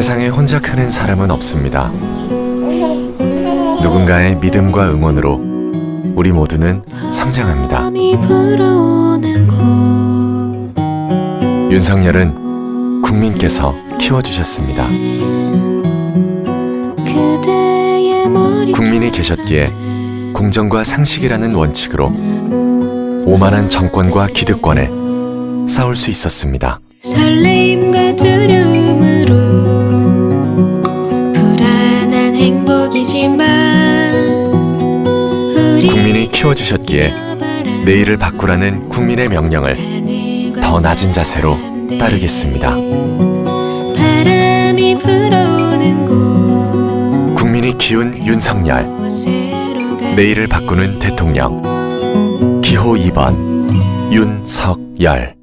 세상에 혼자 크는 사람은 없습니다. 누군가의 믿음과 응원으로 우리 모두는 성장합니다. 윤석열은 국민께서 키워주셨습니다. 국민이 계셨기에 공정과 상식이라는 원칙으로 오만한 정권과 기득권에 싸울 수 있었습니다. 국민이 키워주셨기에 내일을 바꾸라는 국민의 명령을 더 낮은 자세로 따르겠습니다. 국민이 키운 윤석열, 내일을 바꾸는 대통령. 기호 2번 윤석열.